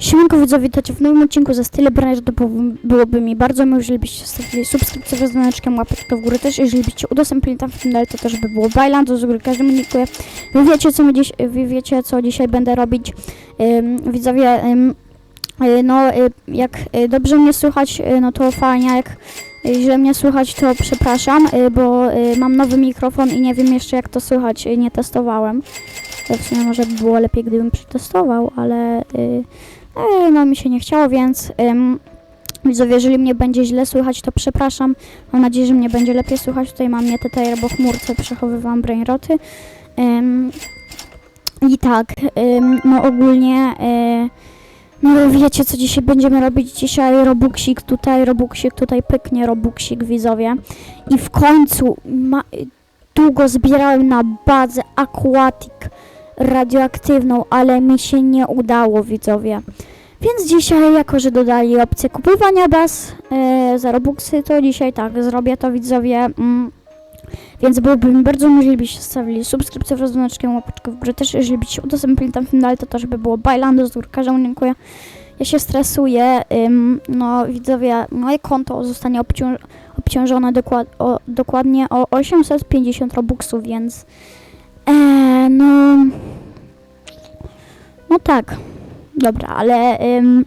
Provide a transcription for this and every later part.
Siemanko widzowie, witajcie w nowym odcinku za Style Brand, to byłoby- mi bardzo miło, jeżeli byście zostawili subskrypcję z dzwoneczkiem, łapeczkę w górę też, jeżeli byście udostępnili tam w tym dalej, to też by było bajland, do z góry każdemu dziękuję. Wy wiecie, co, my dziś, wy wiecie, co dzisiaj będę robić, Ym, widzowie, y, no, y, jak y, dobrze mnie słychać, no to fajnie, jak źle mnie słychać, to przepraszam, bo mam nowy mikrofon i nie wiem jeszcze, jak to słychać, nie testowałem. W sumie może by było lepiej, gdybym przetestował, ale... E, no mi się nie chciało, więc ym, widzowie, jeżeli mnie będzie źle słychać, to przepraszam. Mam nadzieję, że mnie będzie lepiej słychać. Tutaj mam nie TTR, bo chmurce przechowywałam brainroty. Ym, I tak, ym, no ogólnie, y, no wiecie, co dzisiaj będziemy robić. Dzisiaj robuksik tutaj, robuksik tutaj, pyknie robuksik, widzowie. I w końcu ma, długo zbierałem na bazę Aquatic radioaktywną, ale mi się nie udało, widzowie. Więc dzisiaj, jako że dodali opcję kupowania baz e, za Robuxy, to dzisiaj tak, zrobię to, widzowie. Mm. Więc byłoby mi bardzo miło, jeżeli byście zostawili subskrypcję wraz z dzwoneczkiem, łapeczkę w górę też, jeżeli byście udostępnili tam film dalej, to też by było Bailando z każdemu dziękuję. Ja się stresuję, ym, no widzowie, moje konto zostanie obciąż obciążone dokład o, dokładnie o 850 Robuxów, więc e, no... No tak. Dobra, ale ym,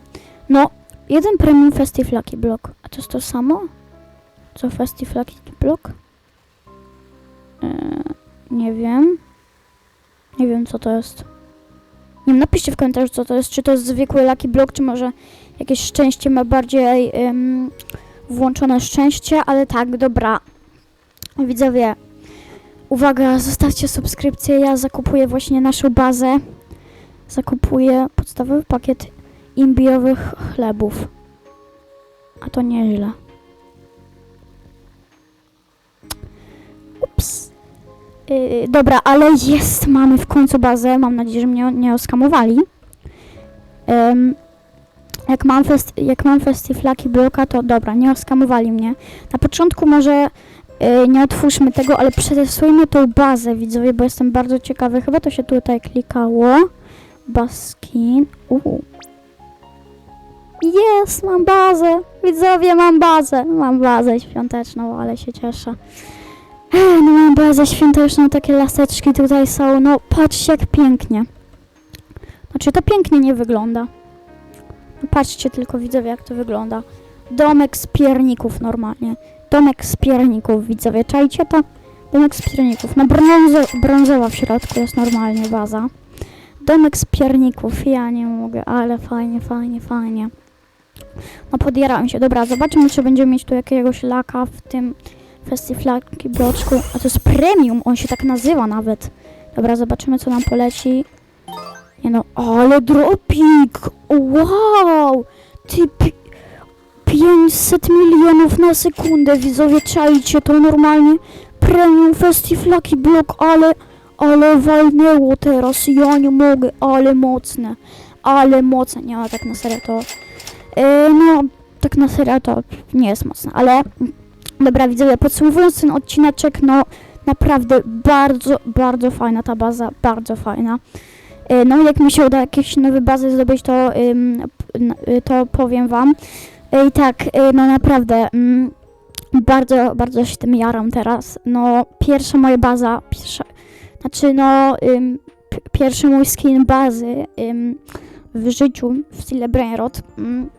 no jeden premium Festive Lucky Block. A to jest to samo? Co Festive Lucky Block? Yy, nie wiem. Nie wiem co to jest. Nie wiem, napiszcie w komentarzu co to jest. Czy to jest zwykły Lucky Block, czy może jakieś szczęście ma bardziej ym, włączone szczęście, ale tak, dobra. Widzowie, uwaga, zostawcie subskrypcję. Ja zakupuję właśnie naszą bazę zakupuję podstawowy pakiet imbiowych chlebów. A to nieźle. Ups. Yy, dobra, ale jest, mamy w końcu bazę. Mam nadzieję, że mnie nie oskamowali. Ym, jak mam, fest, jak mam bloka, to dobra, nie oskamowali mnie. Na początku może yy, nie otwórzmy tego, ale przetestujmy tą bazę, widzowie, bo jestem bardzo ciekawy. Chyba to się tutaj klikało. Baskin. Uuu. Jest, mam bazę. Widzowie, mam bazę. Mam bazę świąteczną, ale się cieszę. Ech, No mam bazę świąteczną, takie laseczki tutaj są. No patrzcie jak pięknie. Znaczy to pięknie nie wygląda. No, patrzcie tylko widzowie jak to wygląda. Domek z pierników normalnie. Domek z pierników widzowie. Czajcie to? Domek z pierników. No brązo, brązowa w środku jest normalnie baza. Domek z pierników, ja nie mogę, ale fajnie, fajnie, fajnie. No podjarałem się, dobra, zobaczymy czy będziemy mieć tu jakiegoś laka w tym festiwlaki bloczku. A to jest premium, on się tak nazywa nawet. Dobra, zobaczymy co nam poleci. Nie no, ale dropik! Wow! Ty pi- 500 milionów na sekundę, widzowie, czajcie to normalnie. Premium Festiflaki Block, ale ale walnęło teraz, ja nie mogę, ale mocne, ale mocne, nie, no tak na serio to, yy, no, tak na serio to nie jest mocne, ale, dobra widzowie, podsumowując ten odcineczek, no, naprawdę bardzo, bardzo fajna ta baza, bardzo fajna. Yy, no, jak mi się uda jakieś nowe bazy zdobyć, to, to powiem wam. I tak, no naprawdę, mm, bardzo, bardzo się tym jaram teraz. No, pierwsza moja baza, pierwsza, znaczy, no, ym, pierwszy mój skin bazy ym, w życiu w stile Brainrot. Ym,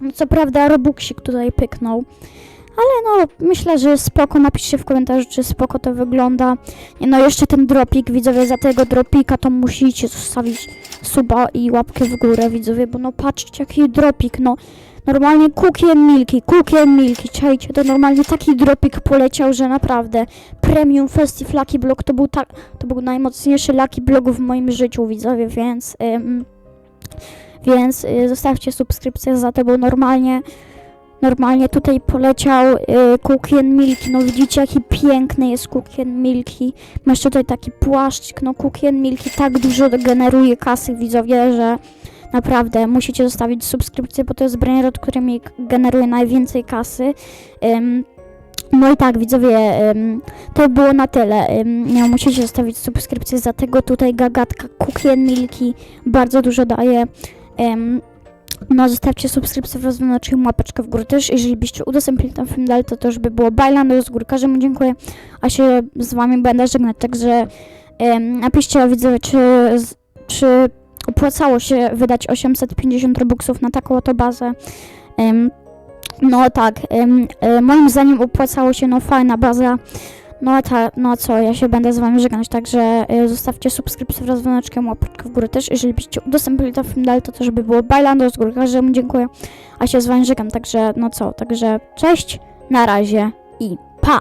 no, co prawda, Robuxik tutaj pyknął, ale no, myślę, że spoko. Napiszcie w komentarzu, czy spoko to wygląda. No, jeszcze ten dropik, widzowie, za tego dropika to musicie zostawić suba i łapkę w górę, widzowie, bo no, patrzcie, jaki dropik, no. Normalnie cookie and milky, cookie and milky, czajcie, to normalnie taki dropik poleciał, że naprawdę Premium Festive Lucky Block to był tak, to był najmocniejszy Lucky Block w moim życiu, widzowie, więc ym, więc y, zostawcie subskrypcję za to, bo normalnie normalnie tutaj poleciał y, Cookie and Milky, no widzicie jaki piękny jest Cookie and Milky, masz tutaj taki płaszczyk, no Cookie and Milky tak dużo generuje kasy, widzowie, że naprawdę musicie zostawić subskrypcję, bo to jest Brainrot, który mi generuje najwięcej kasy. Ym, no i tak, widzowie, to było na tyle. Nie musicie zostawić subskrypcję za tego tutaj gagatka Cookie and Milky bardzo dużo daje. No, zostawcie subskrypcję wraz z dzwoneczkiem, łapeczkę w górę też. Jeżeli byście udostępnili ten film dalej, to też by było bajlando z góry. Każdemu dziękuję, a się z wami będę żegnać. Także em, napiszcie widzowie, czy, czy opłacało się wydać 850 robuxów na taką oto bazę. No tak, e, moim zdaniem opłacało się, no fajna baza. No tak, no co, ja się będę z wami żegnać, także e, zostawcie subskrypcję wraz z dzwoneczkiem, łapeczkę w górę też. Jeżeli byście udostępnili ten film dalej, to też by było bajlando z góry. Każdemu dziękuję, a się z wami żegnam, także no co, także cześć, na razie i pa!